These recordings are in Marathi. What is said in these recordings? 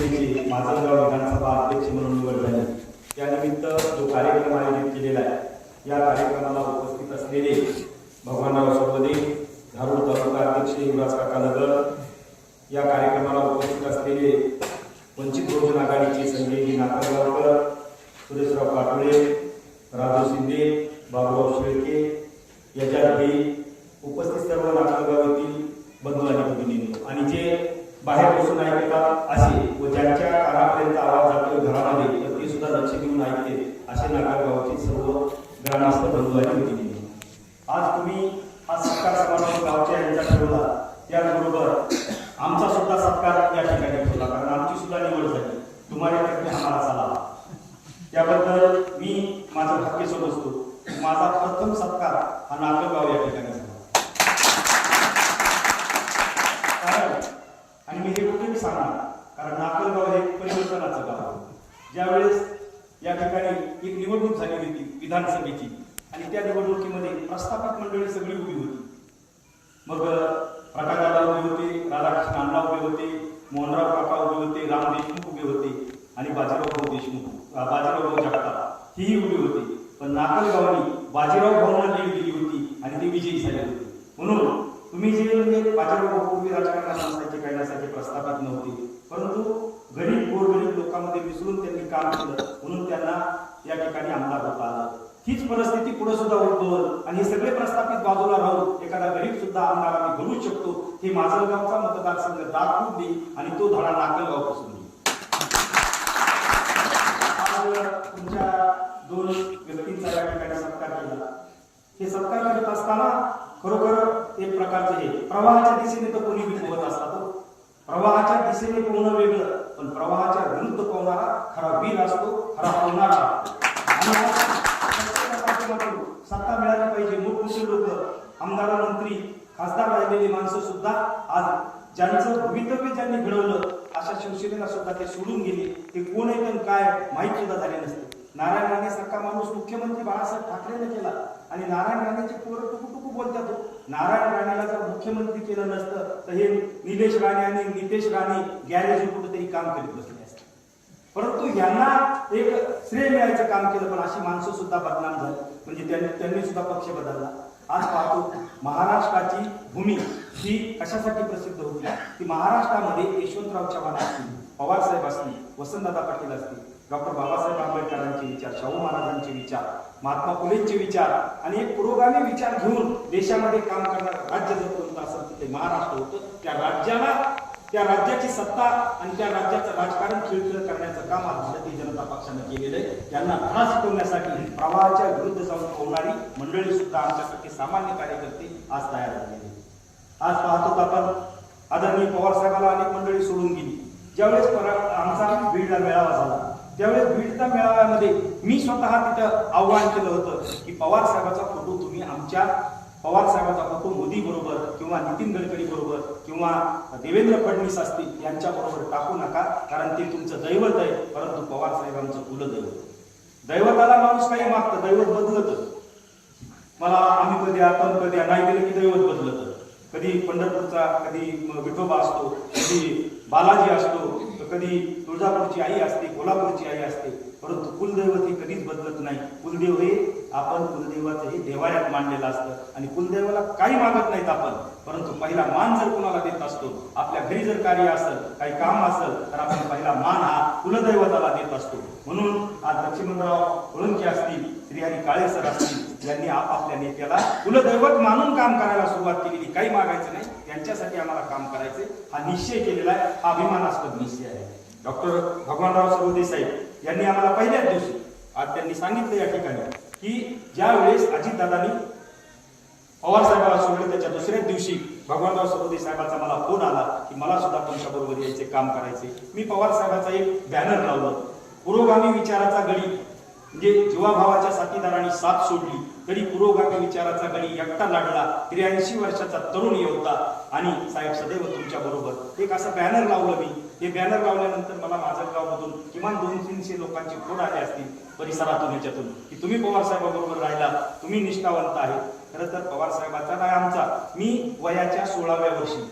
गेली. माजलगाव विधानसभा अध्यक्ष म्हणून निवड झाली. त्यानिमित्त जो कार्यक्रम आयोजित केलेला आहे या कार्यक्रमाला उपस्थित असलेले भगवानराव सर्वदे धारूर तालुका अध्यक्ष युवराज काकानगर या कार्यक्रमाला उपस्थित असलेले वंचित बहुजन आघाडीचे संजयजी नाकारगावकर सुरेशराव पाटोळे राजू शिंदे बाबूराव शेळके याच्यात उपस्थित सर्व नाकारगाव येथील बंधू आणि भगिनींनो आणि जे बाहेर बसून ऐकतात असे व ज्यांच्या कानापर्यंत आवाज जातो घरामध्ये तर ते सुद्धा लक्ष देऊन ऐकते असे नाकारगावचे सर्व ग्रामस्थ बंधू आणि भगिनींनो आज तुम्ही हा सत्कार समारंभ गावच्या यांचा ठेवला त्याचबरोबर आमचा सुद्धा सत्कार या ठिकाणी ठेवला कारण आमची सुद्धा निवड झाली तुम्हाला आम्हाला चला त्याबद्दल मी माझं भाग्य समजतो माझा प्रथम सत्कार हा नागरगाव या ठिकाणी झाला. कारण आणि मी हे कुठेही सांगणार कारण नागरगाव हे परिवर्तनाचं गाव आहे. ज्यावेळेस या ठिकाणी एक निवडणूक झाली होती विधानसभेची आणि त्या निवडणुकीमध्ये प्रस्थापक मंडळी सगळी उभी होती. मग प्रकाशदादा उभे होते राधाकृष्ण अण्णा उभे होते मोहनराव काका उभे होते राम देशमुख उभे होते आणि बाजीराव देशमुख अं, बाजीराव जगताप हेही उभी होते पण नाकलगावनी बाजीराव भाऊंना लीड दिली होती आणि ते विजयी झाले होते म्हणून तुम्ही जे म्हणजे बाजीराव भाऊ पूर्वी राजकारणात नसायचे काही नसायचे प्रस्थापित नव्हते परंतु गरीब गोरगरीब लोकांमध्ये मिसळून त्यांनी काम केलं म्हणून त्यांना या ठिकाणी आमदार होता आलं हीच परिस्थिती पुढे सुद्धा उद्भवल आणि हे सगळे प्रस्थापित बाजूला राहून एखादा गरीब सुद्धा आमदार आम्ही घडू शकतो हे माजलगावचा मतदारसंघ दाखवून देईल आणि तो धडा नाकलगावपासून देईल तुमच्या दोन व्यक्तींचा या ठिकाणी सत्कार केला हे सत्कार करत असताना खरोखर एक प्रकारचे हे प्रवाहाच्या दिशेने तर कोणी विकवत असतात प्रवाहाच्या दिशेने पोहणं वेगळं पण प्रवाहाच्या विरुद्ध पोहणारा खरा वीर असतो खरा पोहणारा असतो. आणि आज प्रत्येकाच्या माध्यमातून सत्ता मिळाली पाहिजे. मोठमोठे लोक आमदार मंत्री खासदार राहिलेली माणसं सुद्धा आज ज्यांचं भवितव्य ज्यांनी घडवलं अशा शिवसेनेला सुद्धा ते सोडून गेले. ते कोण आहे पण काय माहीत सुद्धा झाले नसते. नारायण राणे सारखा माणूस मुख्यमंत्री बाळासाहेब ठाकरेने केला. आणि नारायण राणेचे पोरं टुकू टुकू बोलतात. नारायण राणेला जर मुख्यमंत्री केलं नसतं तर हे निलेश राणे आणि नितेश राणे गॅरेज कुठेतरी काम करीत बसले परंतु यांना एक श्रेय मिळायचं काम केलं पण अशी माणसं सुद्धा बदनाम झाली. म्हणजे त्यांनी त्यांनी सुद्धा पक्ष बदलला. आज पाहतो महाराष्ट्राची भूमी ही कशासाठी प्रसिद्ध होती? ती महाराष्ट्रामध्ये यशवंतराव चव्हाण असतील पवारसाहेब असतील वसंतदादा पाटील असतील डॉक्टर बाबासाहेब आंबेडकरांचे विचार शाहू महाराजांचे विचार महात्मा फुलेंचे विचार आणि एक पुरोगामी विचार घेऊन देशामध्ये काम करणार राज्य जर कोणतं असेल तर ते महाराष्ट्र होतं. त्या राज्याला त्या राज्याची सत्ता आणि त्या राज्याचं राजकारण खिळखिळ करण्याचं काम आज भारतीय जनता पक्षानं केलेलं आहे. त्यांना धडा शिकवण्यासाठी प्रवाहाच्या विरुद्ध जाऊन होणारी मंडळी सुद्धा आमच्यासाठी सामान्य कार्यकर्ते आज तयार झालेले आज पाहतो आपण आदरणीय पवार साहेबाला अनेक मंडळी सोडून गेली. ज्यावेळेस आमचा बीडला मेळावा झाला त्यावेळेस बीडच्या मेळाव्यामध्ये मी स्वतः तिथं आव्हान केलं होतं की पवार साहेबाचा फोटो तुम्ही आमच्या पवार साहेबांचा फोटो मोदी बरोबर किंवा नितीन गडकरी बरोबर किंवा देवेंद्र फडणवीस असतील यांच्या बरोबर टाकू नका कारण ते तुमचं दैवत आहे. परंतु पवार साहेबांचं कुलदैवत दैवताला माणूस काही मागतं? दैवत बदलतच. मला आम्ही कधी आपण कधी नाही दिलं की दैवत बदलत. कधी पंढरपूरचा कधी विठोबा असतो कधी बालाजी असतो तर कधी तुळजापूरची आई असते कोल्हापूरची आई असते. परंतु कुलदैवत हे कधीच बदलत नाही. कुलदेव हे आपण कुलदेवाचंही देवाऱ्यात मांडलेलं असतं. आणि कुलदेवाला काही मागत नाहीत आपण. परंतु पहिला मान जर कुणाला देत असतो आपल्या घरी जर कार्य असेल काही काम असेल तर आपण पहिला मान हा कुलदैवताला देत असतो. म्हणून आज लक्ष्मणराव होळंके असतील श्रीहरी काळे सर असतील यांनी आपापल्या नेत्याला कुलदैवत मानून काम करायला सुरुवात केलेली. काही मागायचं नाही. त्यांच्यासाठी आम्हाला काम करायचे हा निश्चय केलेला आहे. हा अभिमानास्पद निश्चय आहे. डॉक्टर भगवानराव सरवदे साहेब यांनी आम्हाला पहिल्याच दिवशी आज त्यांनी सांगितलं या ठिकाणी. की ज्यावेळेस अजितदादांनी पवार साहेबाला सोडले त्याच्या दुसऱ्याच दिवशी भगवानराव सरोदे साहेबाचा मला फोन आला की मला सुद्धा तुमच्याबरोबर यायचे काम करायचे. मी पवार साहेबाचा एक बॅनर लावलं. पुरोगामी विचाराचा गडी म्हणजे जीवाभावाच्या साथीदारांनी साथ सोडली. तरी पुरोगामी विचाराचा कधी एकटा लढला त्र्याऐंशी वर्षाचा तरुण योद्धा आणि साहेब सदैव तुमच्या बरोबर. एक असं बॅनर लावलं मी. हे बॅनर लावल्यानंतर मला माझ्या गावमधून किमान दोन तीनशे लोकांचे फोन आले असतील परिसरातून याच्यातून की तुम्ही पवार साहेबाबरोबर राहिला तुम्ही निष्ठावंत आहे. खरं तर पवार साहेबाचा काय आमचा. मी वयाच्या सोळाव्या वर्षी.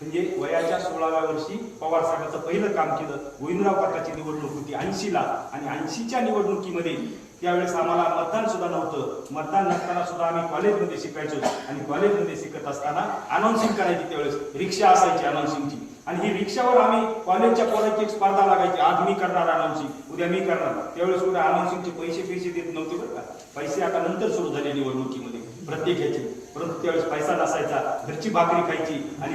म्हणजे वयाच्या सोळाव्या वर्षी पवार साहेबाचं पहिलं काम केलं. गोविंदराव काकाची निवडणूक होती ऐंशीला. आणि ऐंशीच्या निवडणुकीमध्ये त्यावेळेस आम्हाला मतदान सुद्धा नव्हतं. मतदान नसताना सुद्धा आम्ही कॉलेजमध्ये शिकायचो आणि कॉलेजमध्ये शिकत असताना अनाऊन्सिंग करायची त्यावेळेस. रिक्षा असायची अनाऊन्सिंगची आणि ही रिक्षावर आम्ही कॉलेजच्या पोराची एक स्पर्धा लागायची. आज मी करणार अनाऊन्सिंग उद्या मी करणार. त्यावेळेस उद्या अनाऊन्सिंगचे पैसे पैसे देत नव्हते बरं का. पैसे आता नंतर सुरू झाले निवडणुकीमध्ये. प्रत्येक ह्याचे. परंतु त्यावेळेस पैसा नसायचा. घरची भाकरी खायची आणि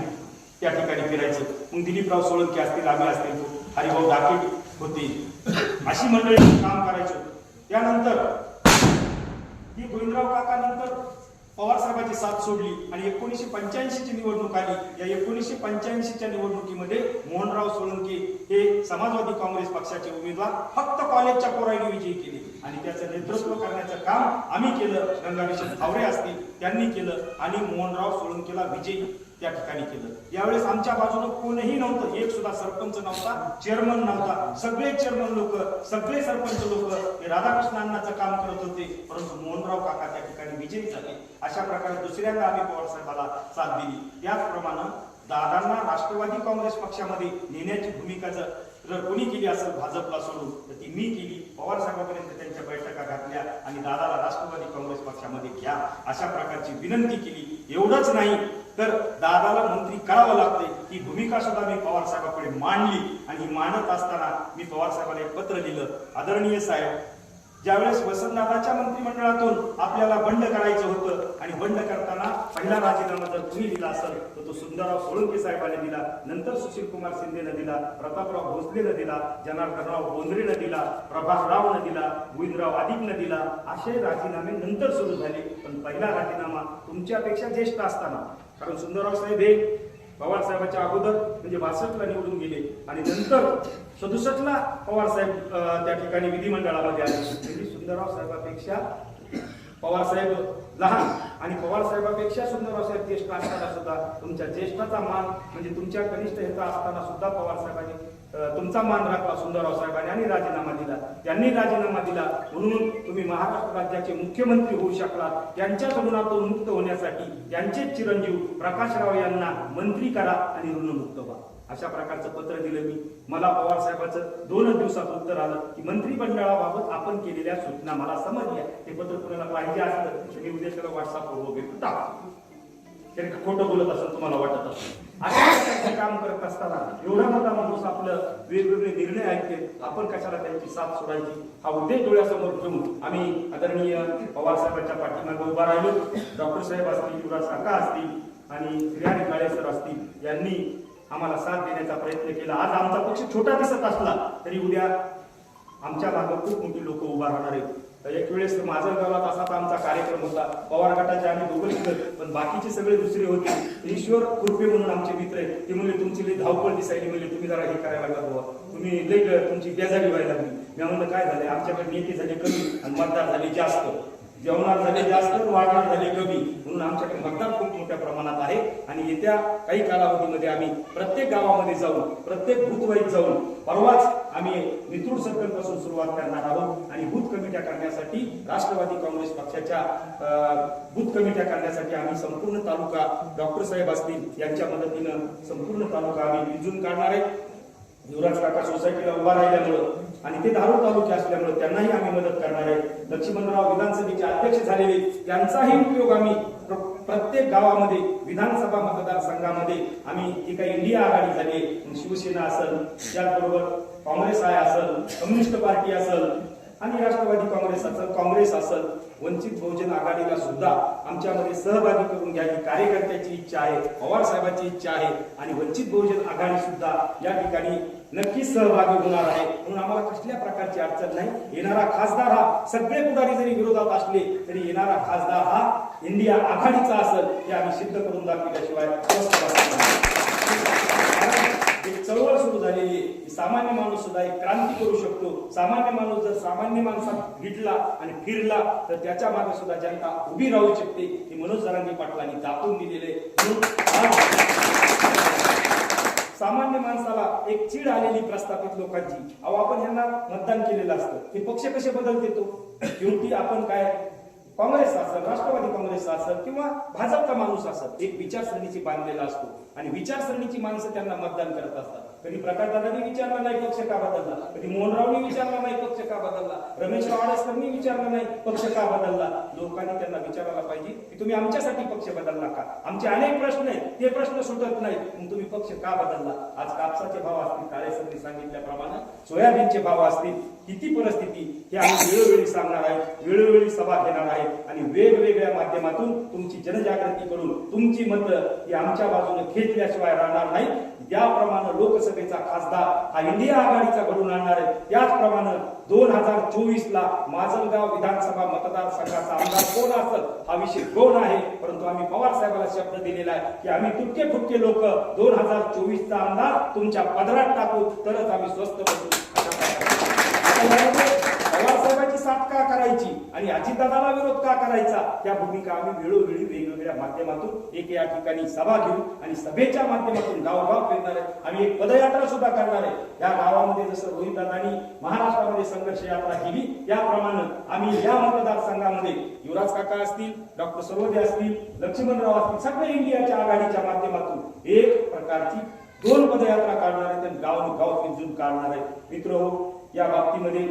त्या ठिकाणी फिरायचं. मग दिलीपराव सोळंकी असतील आम्ही असतील. हरिभाऊ डाके होते. अशी मंडळी काम करायचो. त्यानंतर ही गोविंदराव काकानंतर पवार साहेबांची साथ सोडली आणि एकोणीसशे पंच्याऐंशी ची निवडणूक आली. या एकोणीसशे पंच्याऐंशीच्या निवडणुकीमध्ये मोहनराव सोळंके हे समाजवादी काँग्रेस पक्षाचे उमेदवार फक्त कॉलेजच्या पोरांनी विजयी केले. आणि त्याचं नेतृत्व करण्याचं काम आम्ही केलं. गंगाभिषेक भावरे असतील त्यांनी केलं. आणि मोहनराव सोळंकेला विजयी त्या ठिकाणी केलं. यावेळेस आमच्या बाजूनं कोणीही नव्हतं. एक सुद्धा सरपंच नव्हता चेअरमन नव्हता. सगळे चेअरमन लोक सगळे सरपंच लोक हे राधाकृष्ण अण्णाचं काम करत होते. परंतु मोहनराव काका त्या ठिकाणी विजयी झाले. अशा प्रकारे दुसऱ्यांदा आम्ही पवारसाहेबाला साथ दिली. त्याचप्रमाणे दादांना राष्ट्रवादी काँग्रेस पक्षामध्ये नेण्याची भूमिका जर कोणी केली असेल भाजपला सोडून तर ती मी केली. पवार साहेबांपर्यंत त्यांच्या बैठका घातल्या आणि दादाला राष्ट्रवादी काँग्रेस पक्षामध्ये घ्या अशा प्रकारची विनंती केली. एवढंच नाही तर दादाला मंत्री करावं लागते ही भूमिका सुद्धा मी पवार साहेबांकडे मांडली आणि मानत मांडत असताना मी पवार साहेबांना एक पत्र लिहिलं आदरणीय साहेब ज्यावेळेस वसंतदादाच्या मंत्रिमंडळातून आपल्याला बंड करायचं होतं आणि बंड करताना पहिला राजीनामा जर तुम्ही दिला असेल तर तो सुंदरराव सोळंके साहेबांनी दिला नंतर सुशील कुमार शिंदेनं दिला प्रतापराव भोसलेनं दिला जनार्दनराव बोंद्रेनं दिला प्रभासरावनं दिला गोविंदराव आदिकनं दिला असे राजीनामे नंतर सुरू झाले. पण पहिला राजीनामा तुमच्यापेक्षा ज्येष्ठ असताना. कारण सुंदरराव साहेब हे पवार साहेबांच्या अगोदर म्हणजे बासष्टला निवडून गेले आणि नंतर सदुसष्टला पवार साहेब त्या ठिकाणी विधिमंडळामध्ये आले. म्हणजे सुंदरराव साहेबापेक्षा पवार साहेब लहान आणि पवार साहेबांपेक्षा सुंदरराव ज्येष्ठ असताना सुद्धा तुमच्या ज्येष्ठाचा मान म्हणजे तुमच्या कनिष्ठ ह्याचा असताना सुद्धा पवार साहेबांनी तुमचा मान राखला सुंदरराव साहेबांनी आणि राजीनामा दिला. त्यांनी राजीनामा दिला म्हणून तुम्ही महाराष्ट्र राज्याचे मुख्यमंत्री होऊ शकला. त्यांच्या ऋणातून मुक्त होण्यासाठी त्यांचे चिरंजीव प्रकाशराव यांना मंत्री करा आणि ऋणमुक्त व्हा. अशा प्रकारचं पत्र दिलं मी. मला पवार साहेबाचं दोनच दिवसात उत्तर आलं की मंत्रिमंडळाबाबत आपण केलेल्या सूचना मला समजल्या. ते पत्र कुणाला पाहिजे असलं मी उद्या त्याला व्हॉट्सअपवर वगैरे टाकतो तरी खोटं बोलत असेल तुम्हाला वाटत असेल. अशा काम करत असताना एवढा मोठा माणूस आपलं वेगवेगळे निर्णय ऐकते आपण कशाला त्यांची साथ सोडायची? हा उद्देश डोळ्यासमोर ठेवून आम्ही आदरणीय पवार साहेबांच्या पाठीमागे उभा राहिलो. डॉक्टर साहेब असतील युवराज काका असतील आणि श्रेयानी काळे सर असतील यांनी आम्हाला साथ देण्याचा प्रयत्न केला. आज आमचा पक्ष छोटा दिसत असला तरी उद्या आमच्या भागात खूप मोठी लोक उभा राहणार आहेत. एक वेळेस माझं गावात असा आमचा कार्यक्रम होता. पवार गटाचे आम्ही दोघं पण बाकीचे सगळे दुसरे होते. ईश्वर कृपे म्हणून आमचे मित्र आहेत. ते म्हणजे तुमची लई धावपळ दिसायली. म्हणले तुम्ही जरा हे करायला लागला बाबा तुम्ही लई तुमची बेजारी व्हायला लागली. मी म्हणलं काय झालंय? आमच्याकडे नेते झाले कमी आणि मतदार झाले जास्त. जेवणार झाले जास्त वाढणार झाले कमी. म्हणून आमच्याकडे मतदार खूप मोठ्या प्रमाणात आहे. आणि येत्या काही कालावधीमध्ये आम्ही प्रत्येक गावामध्ये जाऊन प्रत्येक बूथवाईत जाऊन परवाच आम्ही मित्रूड सर्कलपासून सुरुवात करणार आहोत. आणि बूथ कमिट्या करण्यासाठी राष्ट्रवादी काँग्रेस पक्षाच्या अं, बूथ कमिट्या करण्यासाठी आम्ही संपूर्ण तालुका डॉक्टर साहेब असतील यांच्या मदतीनं संपूर्ण तालुका आम्ही विजून काढणार आहे. युवराज काका सोसायटीला उभा राहिल्यामुळं आणि ते धारूर तालुके असल्यामुळे त्यांनाही आम्ही मदत करणार आहे. लक्ष्मणराव विधानसभेचे अध्यक्ष झालेले त्यांचाही उपयोग आम्ही प्रत्येक गावामध्ये विधानसभा मतदारसंघामध्ये आम्ही जी काही इंडिया आघाडी झाली म्हणजे शिवसेना असेल त्याचबरोबर काँग्रेस आय असेल कम्युनिस्ट पार्टी असेल आणि राष्ट्रवादी काँग्रेस असेल काँग्रेस असेल वंचित बहुजन आघाडीला सुद्धा आमच्यामध्ये सहभागी करून घ्यावी कार्यकर्त्याची इच्छा आहे पवार साहेबांची इच्छा आहे आणि वंचित बहुजन आघाडी सुद्धा या ठिकाणी नक्कीच सहभागी होणार आहे. म्हणून आम्हाला कसल्या प्रकारची अडचण नाही. येणारा खासदार हा सगळे पुढारी जरी विरोधात असले तरी येणारा खासदार हा इंडिया आघाडीचा असेल हे आम्ही सिद्ध करून दाखवल्याशिवाय स्वस्थ बसणार नाही. कारण म्हणजे एक चळवळ सुरू झालेली आहे. सामान्य माणूस सुद्धा एक क्रांती करू शकतो. सामान्य माणूस जर सामान्य माणसात भिडला आणि फिरला तर त्याच्यामागे सुद्धा जनता उभी राहू शकते. हे मनोज जरांगी पाटलांनी दाखवून दिलेले सामान्य माणसाला एक चीड आलेली प्रस्थापित लोकांची अहो आपण यांना मतदान केलेलं असतं. हे पक्ष कसे बदलते तो? शेवटी आपण काय काँग्रेस असेल राष्ट्रवादी काँग्रेस असेल किंवा भाजपचा माणूस असेल एक विचारसरणीची बांधलेला असतो. आणि विचारसरणीची माणसं त्यांना मतदान करत असतात. कधी प्रकाशदादांनी विचारला नाही पक्ष का बदलला? कधी मोहनरावनी विचारला नाही पक्ष का बदलला? रमेश आडसकरनी विचारला नाही पक्ष का बदलला? लोकांनी त्यांना विचारायला पाहिजे की तुम्ही आमच्यासाठी पक्ष बदलला का? आमचे अनेक प्रश्न आहेत ते प्रश्न सुटत नाही मग तुम्ही पक्ष का बदलला? आज कापसाचे भाव असतील काळेसरनी सांगितल्याप्रमाणे सोयाबीनचे भाव असतील. किती परिस्थिती? हे आम्ही वेळोवेळी सांगणार आहे वेळोवेळी सभा घेणार आहे आणि वेगवेगळ्या माध्यमातून तुमची जनजागृती करून तुमची मतं ही आमच्या बाजूने खेचल्याशिवाय राहणार नाही ज्याप्रमाणे लोकसभेचा खासदार हा इंडिया आघाडीचा घडून आणणार आहे त्याचप्रमाणे दोन हजार चोवीस ला माजलगाव विधानसभा मतदारसंघाचा आमदार कोण असेल हा विषय कोण आहे? परंतु आम्ही पवार साहेबांना शब्द दिलेला आहे की आम्ही तुटके फुटके लोक दोन हजार चोवीस चा आमदार तुमच्या पदरात टाकू तरच आम्ही स्वस्त बसू अशा प्रकारे. आता यामध्ये पवार साहेबांची साथ का करायची? आणि अजितदादाला विरोध का करायचा? या भूमिका आम्ही वेळोवेळी वेगवेगळ्या माध्यमातून एक या ठिकाणी सभा घेऊ आणि सभेच्या माध्यमातून गावगाव फिरणार आहे. आम्ही एक पदयात्रा सुद्धा करणार आहे. या गावामध्ये जसं रोहितदादांनी महाराष्ट्रामध्ये संघर्ष यात्रा केली त्याप्रमाणे आम्ही या मतदारसंघामध्ये युवराज काका असतील डॉक्टर सर्वदे असतील लक्ष्मणराव असतील सगळ्या इंडियाच्या आघाडीच्या माध्यमातून एक प्रकारची दोन पदयात्रा काढणार आहेत आणि गाव गाव पिंजून काढणार आहे मित्र या बाबतीमध्ये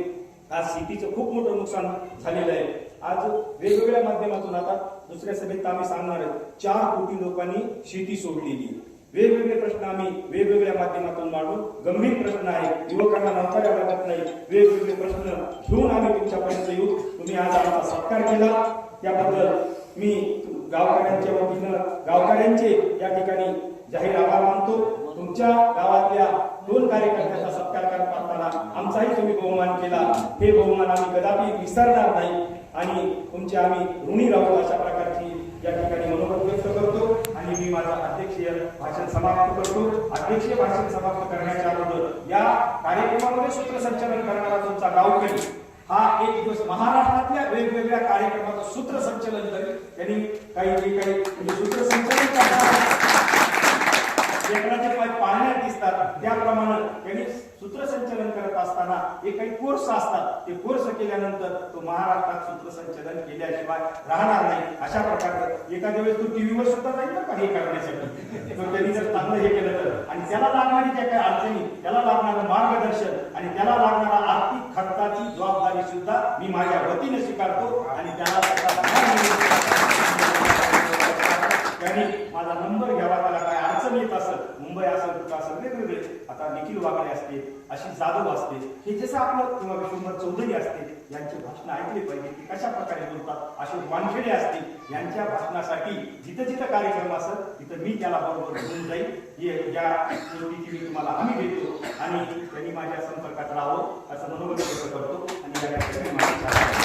आज शेतीचं खूप मोठं नुकसान झालेलं आहे. आज वेगवेगळ्या माध्यमातून आता दुसऱ्या सभेत आम्ही सांगणार चार कोटी लोकांनी शेती सोडलेली वेगवेगळे प्रश्न आम्ही वेगवेगळ्या माध्यमातून मांडून गंभीर प्रश्न आहे युवकांना नोकऱ्या लागत नाही. वेगवेगळे प्रश्न घेऊन आम्ही तुमच्यापर्यंत येऊ. तुम्ही आज आमचा सत्कार केला. त्याबद्दल मी गावकऱ्यांच्या वतीनं गावकऱ्यांचे या ठिकाणी जाहीर आभार मानतो. तुमच्या गावातल्या दोन कार्यकर्त्यांचा सत्कार करत असताना आमचाही तुम्ही बहुमान केला. हे बहुमान आम्ही कदापि विसरणार नाही. आणि तुमचे आम्ही ऋणी राहू अशा प्रकारची या ठिकाणी मनोगत व्यक्त करतो. आणि मी माझा अध्यक्षीय भाषण समाप्त करतो. अध्यक्षीय भाषण समाप्त करण्याच्या अगोदर या कार्यक्रमामध्ये सूत्रसंचालन करणारा तुमचा गावकरी हा एक दिवस महाराष्ट्रातल्या वेगवेगळ्या कार्यक्रमाचं सूत्रसंचलन करेल त्यांनी काही जे काही म्हणजे सूत्रसंचलन करणार पाहण्यात दिसतात त्याप्रमाणे त्यांनी सूत्रसंचलन करत असताना हे काही कोर्स असतात ते कोर्स केल्यानंतर तो महाराष्ट्रात सूत्रसंचलन केल्याशिवाय राहणार नाही. अशा प्रकारचं एखाद्या वेळेस तो टीव्हीवर सुद्धा जाईल ना हे करण्यासाठी? तर त्यांनी जर चांगलं हे केलं तर. आणि त्याला लागणारी ज्या काही अडचणी त्याला लागणारं मार्गदर्शन आणि त्याला लागणारा आर्थिक खर्चाची जबाबदारी सुद्धा मी माझ्या वतीने स्वीकारतो आणि त्याला त्याने त्यांनी माझा नंबर घ्यावा त्याला काय अडचण येत असेल मुंबई असेल कुठं असेल वेगवेगळे आता निखिल वागडे असते अशी जाधव असते. हे जसं आपलं किंवा विश्वंभर चौधरी असते यांचे भाषण ऐकले पाहिजे की कशा प्रकारे बोलतात असे वानखेडे असतील यांच्या भाषणासाठी जिथं जिथं कार्यक्रम असेल तिथं मी त्याला बरोबर घेऊन जाईल या गोष्टीची मी तुम्हाला हमी देतो आणि त्यांनी माझ्या संपर्कात राहावं असं मनोगत करतो. आणि या